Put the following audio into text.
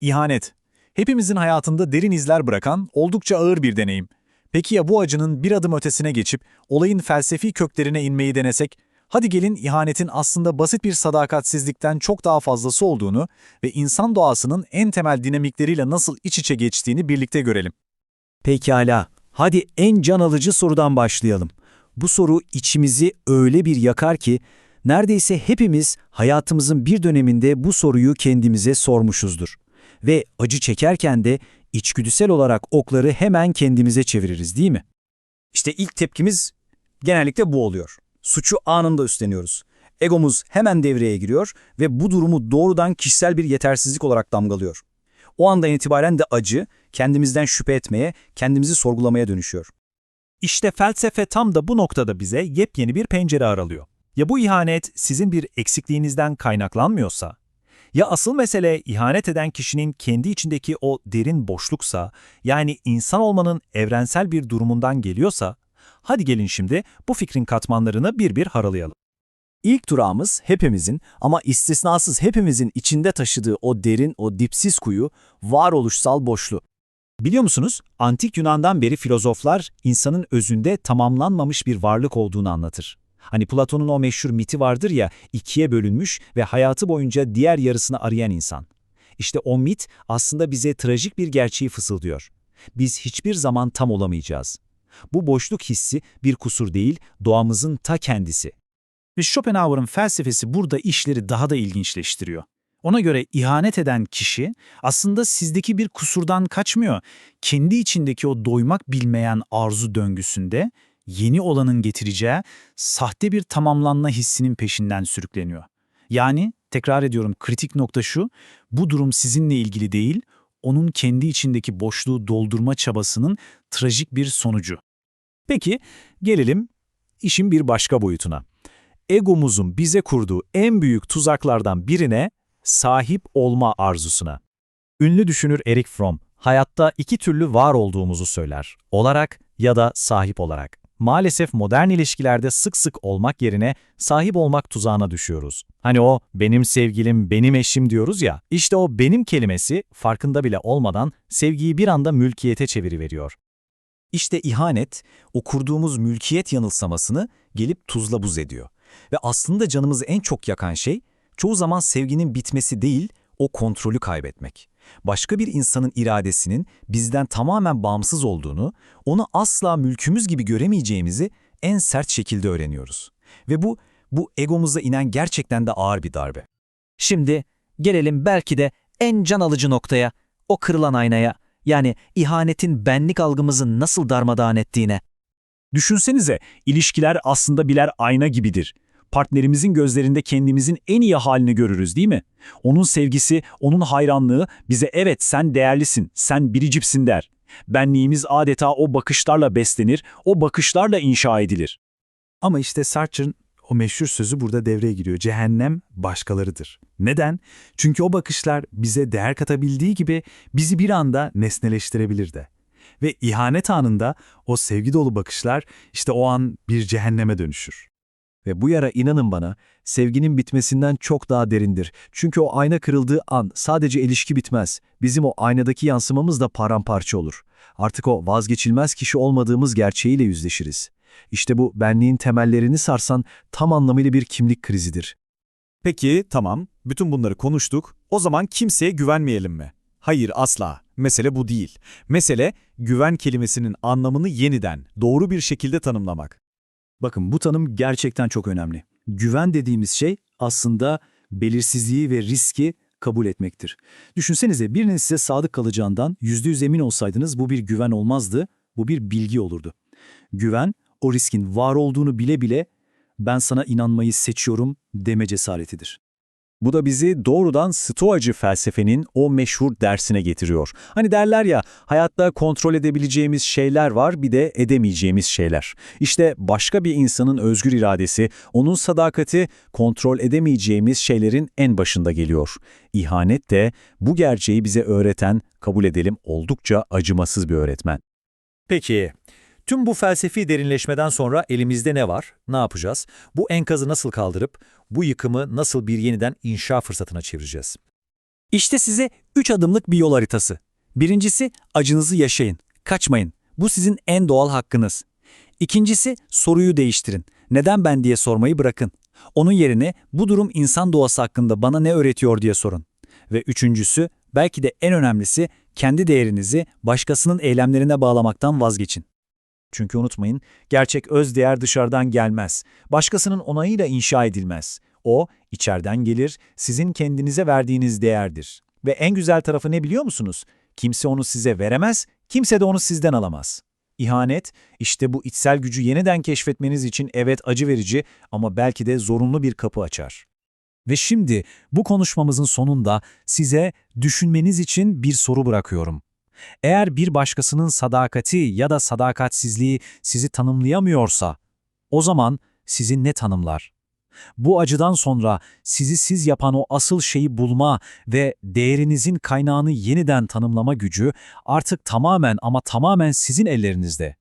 İhanet. Hepimizin hayatında derin izler bırakan oldukça ağır bir deneyim. Peki ya bu acının bir adım ötesine geçip olayın felsefi köklerine inmeyi denesek? Hadi gelin ihanetin aslında basit bir sadakatsizlikten çok daha fazlası olduğunu ve insan doğasının en temel dinamikleriyle nasıl iç içe geçtiğini birlikte görelim. Pekala, hadi en can alıcı sorudan başlayalım. Bu soru içimizi öyle bir yakar ki, neredeyse hepimiz hayatımızın bir döneminde bu soruyu kendimize sormuşuzdur. Ve acı çekerken de içgüdüsel olarak okları hemen kendimize çeviririz değil mi? İşte ilk tepkimiz genellikle bu oluyor. Suçu anında üstleniyoruz. Egomuz hemen devreye giriyor ve bu durumu doğrudan kişisel bir yetersizlik olarak damgalıyor. O andan itibaren de acı, kendimizden şüphe etmeye, kendimizi sorgulamaya dönüşüyor. İşte felsefe tam da bu noktada bize yepyeni bir pencere aralıyor. Ya bu ihanet sizin bir eksikliğinizden kaynaklanmıyorsa, ya asıl mesele ihanet eden kişinin kendi içindeki o derin boşluksa, yani insan olmanın evrensel bir durumundan geliyorsa, hadi gelin şimdi bu fikrin katmanlarını bir bir haralayalım. İlk durağımız hepimizin ama istisnasız hepimizin içinde taşıdığı o derin, o dipsiz kuyu, varoluşsal boşluğu. Biliyor musunuz, antik Yunan'dan beri filozoflar insanın özünde tamamlanmamış bir varlık olduğunu anlatır. Hani Platon'un o meşhur miti vardır ya, ikiye bölünmüş ve hayatı boyunca diğer yarısını arayan insan. İşte o mit aslında bize trajik bir gerçeği fısıldıyor. Biz hiçbir zaman tam olamayacağız. Bu boşluk hissi bir kusur değil, doğamızın ta kendisi. Ve Schopenhauer'ın felsefesi burada işleri daha da ilginçleştiriyor. Ona göre ihanet eden kişi aslında sizdeki bir kusurdan kaçmıyor. Kendi içindeki o doymak bilmeyen arzu döngüsünde yeni olanın getireceği sahte bir tamamlanma hissinin peşinden sürükleniyor. Yani tekrar ediyorum kritik nokta şu, bu durum sizinle ilgili değil, onun kendi içindeki boşluğu doldurma çabasının trajik bir sonucu. Peki, gelelim işin bir başka boyutuna. Egomuzun bize kurduğu en büyük tuzaklardan birine sahip olma arzusuna. Ünlü düşünür Eric Fromm, hayatta iki türlü var olduğumuzu söyler. Olarak ya da sahip olarak. Maalesef modern ilişkilerde sık sık olmak yerine sahip olmak tuzağına düşüyoruz. Hani o benim sevgilim, benim eşim diyoruz ya, işte o benim kelimesi farkında bile olmadan sevgiyi bir anda mülkiyete çeviriveriyor. İşte ihanet, o kurduğumuz mülkiyet yanılsamasını gelip tuzla buz ediyor. Ve aslında canımızı en çok yakan şey, çoğu zaman sevginin bitmesi değil, o kontrolü kaybetmek. Başka bir insanın iradesinin bizden tamamen bağımsız olduğunu, onu asla mülkümüz gibi göremeyeceğimizi en sert şekilde öğreniyoruz. Ve bu, bu egomuza inen gerçekten de ağır bir darbe. Şimdi gelelim belki de en can alıcı noktaya, o kırılan aynaya, yani ihanetin benlik algımızı nasıl darmadağın ettiğine. Düşünsenize, ilişkiler aslında birer ayna gibidir. Partnerimizin gözlerinde kendimizin en iyi halini görürüz değil mi? Onun sevgisi, onun hayranlığı bize evet sen değerlisin, sen biricipsin der. Benliğimiz adeta o bakışlarla beslenir, o bakışlarla inşa edilir. Ama işte Sartre'ın o meşhur sözü burada devreye giriyor. Cehennem başkalarıdır. Neden? Çünkü o bakışlar bize değer katabildiği gibi bizi bir anda nesneleştirebilir de. Ve ihanet anında o sevgi dolu bakışlar işte o an bir cehenneme dönüşür. Ve bu yara inanın bana, sevginin bitmesinden çok daha derindir. Çünkü o ayna kırıldığı an sadece ilişki bitmez. Bizim o aynadaki yansımamız da paramparça olur. Artık o vazgeçilmez kişi olmadığımız gerçeğiyle yüzleşiriz. İşte bu benliğin temellerini sarsan tam anlamıyla bir kimlik krizidir. Peki, tamam. Bütün bunları konuştuk. O zaman kimseye güvenmeyelim mi? Hayır, asla. Mesele bu değil. Mesele, güven kelimesinin anlamını yeniden, doğru bir şekilde tanımlamak. Bakın bu tanım gerçekten çok önemli. Güven dediğimiz şey aslında belirsizliği ve riski kabul etmektir. Düşünsenize birinin size sadık kalacağından %100 emin olsaydınız bu bir güven olmazdı, bu bir bilgi olurdu. Güven, o riskin var olduğunu bile bile ben sana inanmayı seçiyorum deme cesaretidir. Bu da bizi doğrudan Stoacı felsefenin o meşhur dersine getiriyor. Hani derler ya, hayatta kontrol edebileceğimiz şeyler var, bir de edemeyeceğimiz şeyler. İşte başka bir insanın özgür iradesi, onun sadakati kontrol edemeyeceğimiz şeylerin en başında geliyor. İhanet de bu gerçeği bize öğreten, kabul edelim oldukça acımasız bir öğretmen. Peki, tüm bu felsefi derinleşmeden sonra elimizde ne var? Ne yapacağız? Bu enkazı nasıl kaldırıp bu yıkımı nasıl bir yeniden inşa fırsatına çevireceğiz? İşte size 3 adımlık bir yol haritası. Birincisi acınızı yaşayın. Kaçmayın. Bu sizin en doğal hakkınız. İkincisi soruyu değiştirin. Neden ben diye sormayı bırakın. Onun yerine bu durum insan doğası hakkında bana ne öğretiyor diye sorun. Ve üçüncüsü belki de en önemlisi kendi değerinizi başkasının eylemlerine bağlamaktan vazgeçin. Çünkü unutmayın, gerçek öz değer dışarıdan gelmez. Başkasının onayıyla inşa edilmez. O, içeriden gelir, sizin kendinize verdiğiniz değerdir. Ve en güzel tarafı ne biliyor musunuz? Kimse onu size veremez, kimse de onu sizden alamaz. İhanet, işte bu içsel gücü yeniden keşfetmeniz için evet acı verici ama belki de zorunlu bir kapı açar. Ve şimdi bu konuşmamızın sonunda size düşünmeniz için bir soru bırakıyorum. Eğer bir başkasının sadakati ya da sadakatsizliği sizi tanımlayamıyorsa, o zaman sizi ne tanımlar? Bu acıdan sonra sizi siz yapan o asıl şeyi bulma ve değerinizin kaynağını yeniden tanımlama gücü artık tamamen ama tamamen sizin ellerinizde.